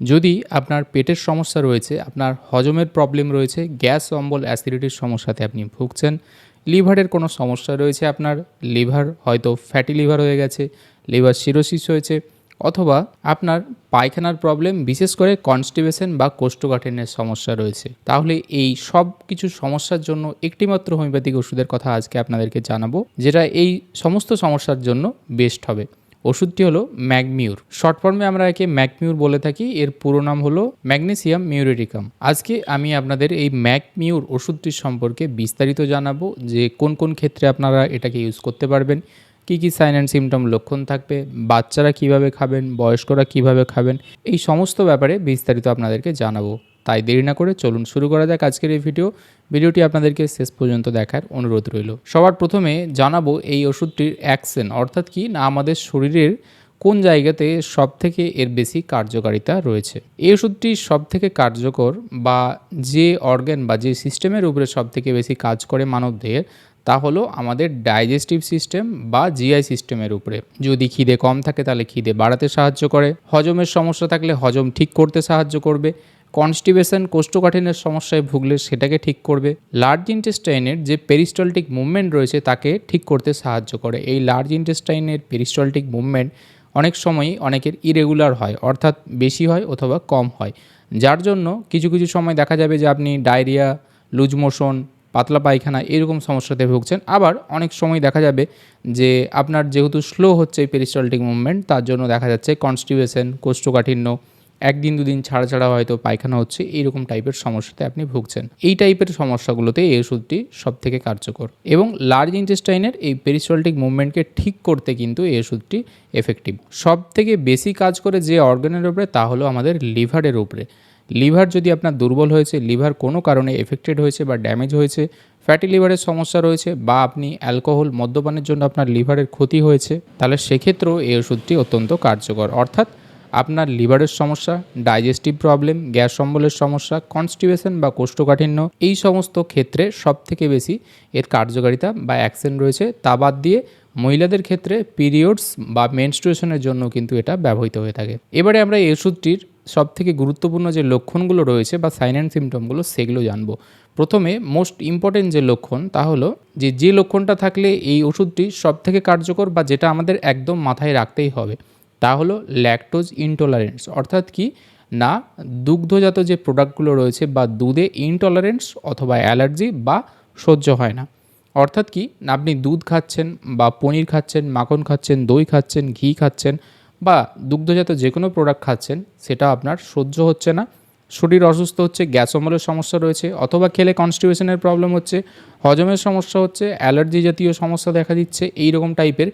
যদি আপনার পেটের সমস্যা রয়েছে, আপনার হজমের প্রবলেম রয়েছে, গ্যাস, অম্বল অ্যাসিডিটির সমস্যাতে আপনি ভুগছেন, লিভারের কোনো সমস্যা রয়েছে আপনার, লিভার হয়তো ফ্যাটি লিভার হয়ে গেছে, লিভার সিরোসিস হয়েছে, অথবা আপনার পায়খানার প্রবলেম বিশেষ করে কনস্টিপেশন বা কোষ্ঠকাঠিন্যের সমস্যা রয়েছে, তাহলে এই সব কিছু সমস্যার জন্য একটিমাত্র হোমিওপ্যাথিক ওষুধের কথা আজকে আপনাদেরকে জানাব, যেটা এই সমস্ত সমস্যার জন্য বেস্ট হবে। ওষুধটি হলো ম্যাগমিউর। শর্ট ফর্মে আমরা একে ম্যাকমিউর বলে থাকি। এর পুরো নাম হলো ম্যাগনেসিয়াম মিউরেটিকাম আজকে আমি আপনাদের এই ম্যাগমিউর ওষুধটির সম্পর্কে বিস্তারিত জানাব যে কোন কোন ক্ষেত্রে আপনারা এটাকে ইউজ করতে পারবেন। কী কী সাইন অ্যান্ড সিমটম লক্ষণ থাকবে, বাচ্চারা কীভাবে খাবেন, বয়স্করা কীভাবে খাবেন, এই সমস্ত ব্যাপারে বিস্তারিত আপনাদেরকে জানাব। তাই দেরি না করে চলুন শুরু করা যাক আজকের এই ভিডিও ভিডিওটি আপনাদেরকে শেষ পর্যন্ত দেখার অনুরোধ রইল। সবার প্রথমে জানাব এই ওষুধটির অ্যাকশন অর্থাৎ কি না আমাদের শরীরের কোন জায়গাতে সব থেকে এর বেশি কার্যকারিতা রয়েছে। এই ওষুধটি সব থেকে কার্যকর বা যে অর্গ্যান বা যে সিস্টেমের উপরে সব থেকে বেশি কাজ করে মানবদেহের তা হলো আমাদের ডাইজেস্টিভ সিস্টেম বা জিআই সিস্টেমের উপরে। যদি খিদে কম থাকে তাহলে খিদে বাড়াতে সাহায্য করে। হজমের সমস্যা থাকলে হজম ঠিক করতে সাহায্য করবে। কনস্টিবেশন কোষ্ঠকাঠিন্যের সমস্যায় ভুগলে সেটাকে ঠিক করবে। লার্জ ইন্টেস্টাইনের যে পেরিস্টলটিক মুভমেন্ট রয়েছে তাকে ঠিক করতে সাহায্য করে। এই লার্জ ইন্টেস্টাইনের পেরিস্টলটিক মুভমেন্ট অনেক সময়ই অনেকের ইরেগুলার হয়, অর্থাৎ বেশি হয় অথবা কম হয়। যার জন্য কিছু কিছু সময় দেখা যাবে যে আপনি ডায়রিয়া লুজ মোশন পাতলা পায়খানা এরকম সমস্যাতে ভুগছেন। আবার অনেক সময় দেখা যাবে যে আপনার যেহেতু স্লো হচ্ছে এই পেরিস্টলটিক মুভমেন্ট, তার জন্য দেখা যাচ্ছে কনস্টিবেশন কোষ্ঠকাঠিন্য, একদিন দুদিন ছাড়া ছাড়া হয়তো পায়খানা হচ্ছে এইরকম টাইপের সমস্যাতে আপনি ভুগছেন। এই টাইপের সমস্যাগুলোতে এই ওষুধটি সব থেকে কার্যকর। এবং লার্জ ইন্টেস্টাইনের এই পেরিস্টলটিক মুভমেন্টকে ঠিক করতে কিন্তু এই ওষুধটি এফেক্টিভ সব থেকে বেশি কাজ করে যে অর্গানের উপরে, তা হলো আমাদের লিভারের উপরে। লিভার যদি আপনার দুর্বল হয়েছে, লিভার কোনো কারণে এফেক্টেড হয়েছে বা ড্যামেজ হয়েছে, ফ্যাটি লিভারের সমস্যা রয়েছে বা আপনি অ্যালকোহল মদ্যপানের জন্য আপনার লিভারের ক্ষতি হয়েছে, তাহলে সেক্ষেত্রেও এই ওষুধটি অত্যন্ত কার্যকর। অর্থাৎ আপনার লিভারের সমস্যা, ডাইজেস্টিভ প্রবলেম, গ্যাস অম্বলের সমস্যা, কনস্টিপেশন বা কোষ্ঠকাঠিন্য, এই সমস্ত ক্ষেত্রে সব থেকে বেশি এর কার্যকারিতা বা অ্যাকশন রয়েছে। তা বাদ দিয়ে মহিলাদের ক্ষেত্রে পিরিয়ডস বা মেনস্ট্রুয়েশনের জন্য কিন্তু এটা ব্যবহৃত হয়ে থাকে। এবারে আমরা এই ওষুধটির সব থেকে গুরুত্বপূর্ণ যে লক্ষণগুলো রয়েছে বা সাইন অ্যান্ড সিমটমগুলো সেগুলো জানব। প্রথমে মোস্ট ইম্পর্টেন্ট যে লক্ষণ, তা হলো যে যে লক্ষণটা থাকলে এই ওষুধটি সব থেকে কার্যকর বা যেটা আমাদের একদম মাথায় রাখতেই হবে, তা হলো ল্যাকটোজ ইনটলারেন্স অর্থাৎ কি? না, দুগ্ধজাত যে প্রোডাক্টগুলো রয়েছে বা দুধে ইনটলারেন্স অথবা অ্যালার্জি বা সহ্য হয় না। অর্থাৎ কি? না আপনি দুধ খাচ্ছেন বা পনির খাচ্ছেন, মাখন খাচ্ছেন, দই খাচ্ছেন, ঘি খাচ্ছেন বা দুগ্ধজাত যে কোনো প্রোডাক্ট খাচ্ছেন, সেটা আপনার সহ্য হচ্ছে না। শরীর অসুস্থ হচ্ছে, গ্যাস অম্বলের সমস্যা রয়েছে অথবা খেলে কনস্টিপেশনের প্রবলেম হচ্ছে, হজমের সমস্যা হচ্ছে, অ্যালার্জি জাতীয় সমস্যা দেখা দিচ্ছে এই রকম টাইপের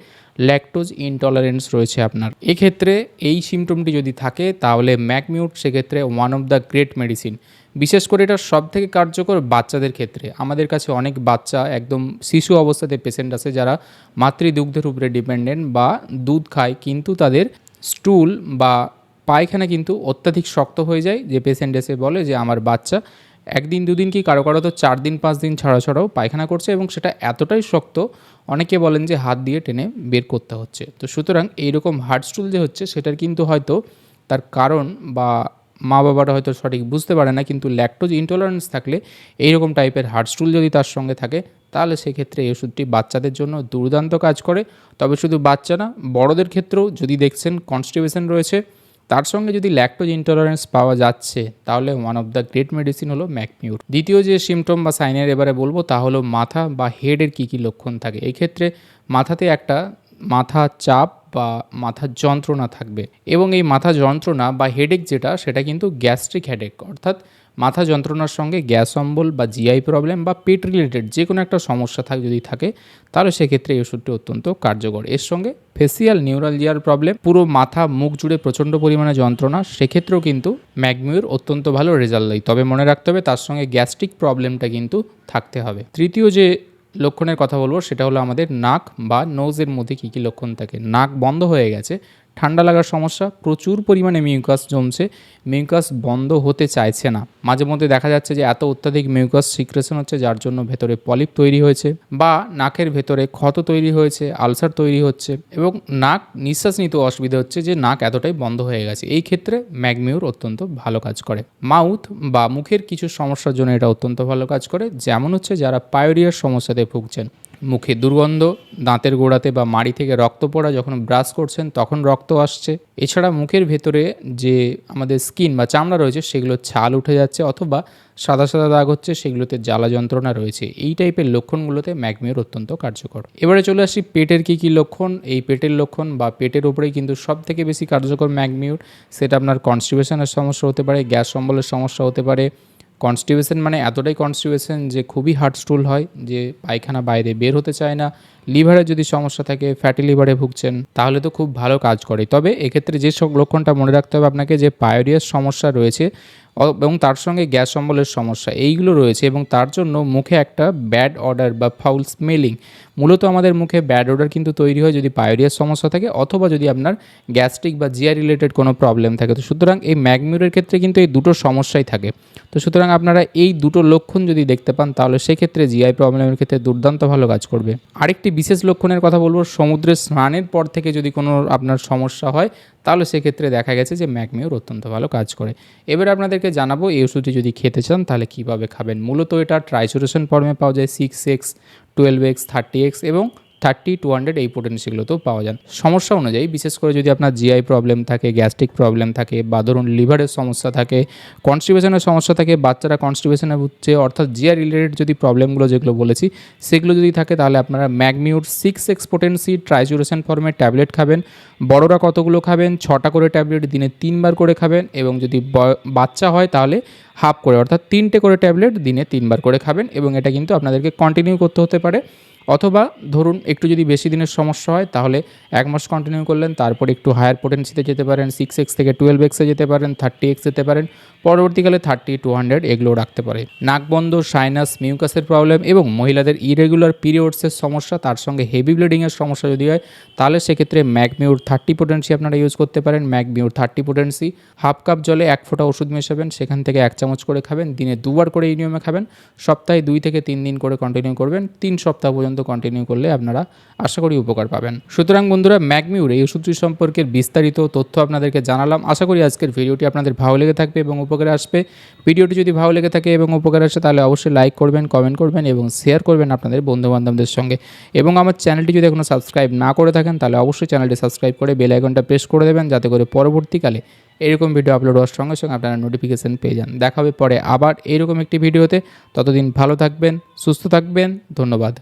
ল্যাকটোজ ইনটলারেন্স রয়েছে আপনার। এক্ষেত্রে এই সিমটমটি যদি থাকে, তাহলে ম্যাকমিউট সেক্ষেত্রে one of the great medicine বিশেষ করে এটা সব থেকে কার্যকর বাচ্চাদের ক্ষেত্রে। আমাদের কাছে অনেক বাচ্চা একদম শিশু অবস্থাতে পেশেন্ট আছে যারা মাতৃদুগ্ধের উপরে ডিপেন্ডেন্ট বা দুধ খায়, কিন্তু তাদের স্টুল বা পায়খানা কিন্তু অত্যাধিক শক্ত হয়ে যায়। যে পেশেন্ট এসে বলে যে, আমার বাচ্চা একদিন, দুদিন কি কারও কারও তো চার দিন, পাঁচ দিন ছাড়া ছাড়াও পায়খানা করছে এবং সেটা এতটাই শক্ত, অনেকে বলেন যে হাত দিয়ে টেনে বের করতে হচ্ছে। তো সুতরাং এইরকম হার্ড স্টুল যে হচ্ছে, সেটার কিন্তু হয়তো তার কারণ বা মা বাবারা হয়তো সঠিক বুঝতে পারে না, কিন্তু ল্যাকটোজ ইনটলারেন্স থাকলে এইরকম টাইপের হার্ড স্টুল যদি তার সঙ্গে থাকে, তাহলে সেক্ষেত্রে এই ওষুধটি বাচ্চাদের জন্য দুর্দান্ত কাজ করে। তবে শুধু বাচ্চা না, বড়দের ক্ষেত্রেও যদি দেখছেন কনস্টিপেশন রয়েছে তার সঙ্গে যদি ল্যাকটোজ ইন্টলারেন্স পাওয়া যাচ্ছে, তাহলে one of the great medicine হলো ম্যাকমিউর। দ্বিতীয় যে সিমটম বা সাইনের এবারে বলব, তা হলো মাথা বা হেডের কী কী লক্ষণ থাকে। এক্ষেত্রে মাথাতে একটা মাথা চাপ বা মাথার যন্ত্রণা থাকবে। এবং এই মাথা যন্ত্রণা বা হেডেক যেটা, সেটা কিন্তু গ্যাস্ট্রিক হেডেক অর্থাৎ মাথা যন্ত্রণার সঙ্গে গ্যাস অম্বল বা জিআই প্রবলেম বা পেট রিলেটেড যে কোনো একটা সমস্যা থাক যদি থাকে, তাহলে সেক্ষেত্রে এই ওষুধটি অত্যন্ত কার্যকর। এর সঙ্গে ফেসিয়াল নিউরালজিয়ার প্রবলেম, পুরো মাথা, মুখ জুড়ে প্রচণ্ড পরিমাণে যন্ত্রণা, সেক্ষেত্রেও কিন্তু ম্যাগমিউর অত্যন্ত ভালো রেজাল্ট দেয়। তবে মনে রাখতে হবে, তার সঙ্গে গ্যাস্ট্রিক প্রবলেমটা কিন্তু থাকতে হবে। তৃতীয় যে লক্ষণের কথা বলব, সেটা হলো আমাদের নাক বা নোজের মধ্যে কী কী লক্ষণ থাকে। নাক বন্ধ হয়ে গেছে ঠান্ডা লাগার সমস্যা, প্রচুর পরিমাণে মিউকাস জমছে, মিউকাস বন্ধ হতে চাইছে না। মাঝে মধ্যে দেখা যাচ্ছে যে এত অত্যাধিক মিউকাস সিক্রেশন হচ্ছে যার জন্য ভেতরে পলিপ তৈরি হয়েছে বা নাকের ভেতরে ক্ষত তৈরি হয়েছে, আলসার তৈরি হচ্ছে এবং নাক নিঃশ্বাস নিতে অসুবিধা হচ্ছে যে নাক এতটাই বন্ধ হয়ে গেছে। এই ক্ষেত্রে ম্যাগমিউর অত্যন্ত ভালো কাজ করে। মাউথ বা মুখের কিছু সমস্যার জন্য এটা অত্যন্ত ভালো কাজ করে, যেমন হচ্ছে যারা পায়োরিয়ার সমস্যাতে ভুগছেন। মুখে দুর্গন্ধ, দাঁতের গোড়াতে বা মাড়ি থেকে রক্ত পড়া যখন ব্রাশ করছেন, তখন রক্ত আসছে। এছাড়া মুখের ভেতরে যে আমাদের স্কিন বা চামড়া রয়েছে, সেগুলো ছাল উঠে যাচ্ছে অথবা সাদা সাদা দাগ হচ্ছে, সেগুলোতে জ্বালা যন্ত্রণা রয়েছে। এই টাইপের লক্ষণগুলোতে ম্যাগমিউর অত্যন্ত কার্যকর। এবারে চলে আসি পেটের কী কী লক্ষণ। এই পেটের লক্ষণ বা পেটের উপরেই কিন্তু সব থেকে বেশি কার্যকর ম্যাগমিউর, সেটা আপনার কনস্টিপেশনের সমস্যা হতে পারে, গ্যাস অম্বলের সমস্যা হতে পারে কনস্টিপেশন মানে এতটাই কনস্টিপেশন যে খুবই হার্ড স্টুল হয় যে পায়খানা বাইরে বের হতে চায় না। লিভারে যদি সমস্যা থাকে ফ্যাটি লিভারে ভুগছেন, তাহলে তো খুব ভালো কাজ করে। তবে এক্ষেত্রে যে সব লক্ষণটা মনে রাখতে হবে আপনাকে, যে পায়োরিয়াস সমস্যা রয়েছে এবং তার সঙ্গে গ্যাস অম্বলের সমস্যা, এইগুলো রয়েছে এবং তার জন্য মুখে একটা ব্যাড অর্ডার বা ফাউল স্মেলিং মূলত আমাদের মুখে ব্যাড অর্ডার কিন্তু তৈরি হয় যদি পায়োরিয়াস সমস্যা থাকে অথবা যদি আপনার গ্যাস্ট্রিক বা জিআই রিলেটেড কোনো প্রবলেম থাকে। তো সুতরাং এই ম্যাগমিউরের ক্ষেত্রে কিন্তু এই দুটো সমস্যাই থাকে। তো সুতরাং আপনারা এই দুটো লক্ষণ যদি দেখতে পান, তাহলে সেক্ষেত্রে জিআই প্রবলেমের ক্ষেত্রে দুর্দান্ত ভালো কাজ করবে। আরেকটি বিশেষ লক্ষণের কথা বলব সমুদ্রে স্নানের পর থেকে যদি কোনো আপনার সমস্যা হয়, তাহলে সেক্ষেত্রে দেখা গেছে যে ম্যাকমিওর অত্যন্ত ভালো কাজ করে। এবার আপনাদেরকে জানাব এই ওষুধটি যদি খেতে চান, তাহলে কীভাবে খাবেন? মূলত এটা ট্রাইসোরেশন ফর্মে পাওয়া যায় six X twelve X thirty X এবং থার্টি টু হান্ড্রেড এই পোটেন্সিগুলোতেও পাওয়া যায় সমস্যা অনুযায়ী, বিশেষ করে যদি আপনার জিআই প্রবলেম থাকে গ্যাস্ট্রিক প্রবলেম থাকে, বা ধরুন লিভারের সমস্যা থাকে কনস্টিপেশনের সমস্যা থাকে, বাচ্চারা কনস্টিপেশনে ভুগছে অর্থাৎ জিআই রিলেটেড যদি প্রবলেমগুলো যেগুলো বলেছি, সেগুলো যদি থাকে, তাহলে আপনারা mag mur six X potency trituration ফর্মে ট্যাবলেট খাবেন। বড়রা কতগুলো খাবেন? ছটা করে ট্যাবলেট দিনে তিনবার করে খাবেন এবং যদি বাচ্চা হয়, তাহলে হাফ করে, অর্থাৎ তিনটে করে ট্যাবলেট দিনে তিনবার করে খাবেন এবং এটা কিন্তু আপনাদেরকে কন্টিনিউ করতে হতে পারে। অথবা ধরুন একটু যদি বেশি দিনের সমস্যা হয়, তাহলে এক মাস কন্টিনিউ করলেন, তারপর একটু হায়ার পোটেন্সিতে যেতে পারেন সিক্স এক্স থেকে টুয়েলভ এক্সে যেতে পারেন থার্টি এক্স যেতে পারেন, পরবর্তীকালে থার্টি টু হান্ড্রেড এগুলো রাখতে পারে। নাকবন্ধ সাইনাস মিউকাসের প্রবলেম এবং মহিলাদের ইরেগুলার পিরিয়ডসের সমস্যা, তার সঙ্গে হেভি ব্লিডিংয়ের সমস্যা যদি হয়, তাহলে সেক্ষেত্রে ম্যাগমিউর থার্টি পোটেন্সি আপনারা ইউজ করতে পারেন। Magmure thirty potency half cup জলে এক ফোঁটা ওষুধ মেশাবেন, সেখান থেকে এক চামচ করে খাবেন, দিনে দুবার করে এই নিয়মে খাবেন, সপ্তাহে দুই থেকে তিন দিন করে কন্টিনিউ করবেন, তিন সপ্তাহ পর্যন্ত কন্টিনিউ করলে আপনারা আশা করি উপকার পাবেন। সুতরাং বন্ধুরা, ম্যাগমিউর এই ওষুধটি সম্পর্কে বিস্তারিত তথ্য আপনাদেরকে জানালাম। আশা করি আজকের ভিডিওটি আপনাদের ভালো লেগে থাকবে এবং উপকারে আসবে। ভিডিওটি যদি ভালো লেগে থাকে এবং উপকারে আসে, তাহলে অবশ্যই লাইক করবেন কমেন্ট করবেন এবং শেয়ার করবেন আপনাদের বন্ধুবান্ধবদের সঙ্গে। এবং আমার চ্যানেলটি যদি এখনও সাবস্ক্রাইব না করে থাকেন, তাহলে অবশ্যই চ্যানেলটি সাবস্ক্রাইব করে বেল আইকনটা প্রেস করে দেবেন, যাতে করে পরবর্তীকালে এরকম ভিডিও আপলোড হওয়ার সঙ্গে সঙ্গে আপনারা নোটিফিকেশান পেয়ে যান। দেখা হবে পরে আবার এরকম একটি ভিডিওতে ততদিন ভালো থাকবেন, সুস্থ থাকবেন, ধন্যবাদ।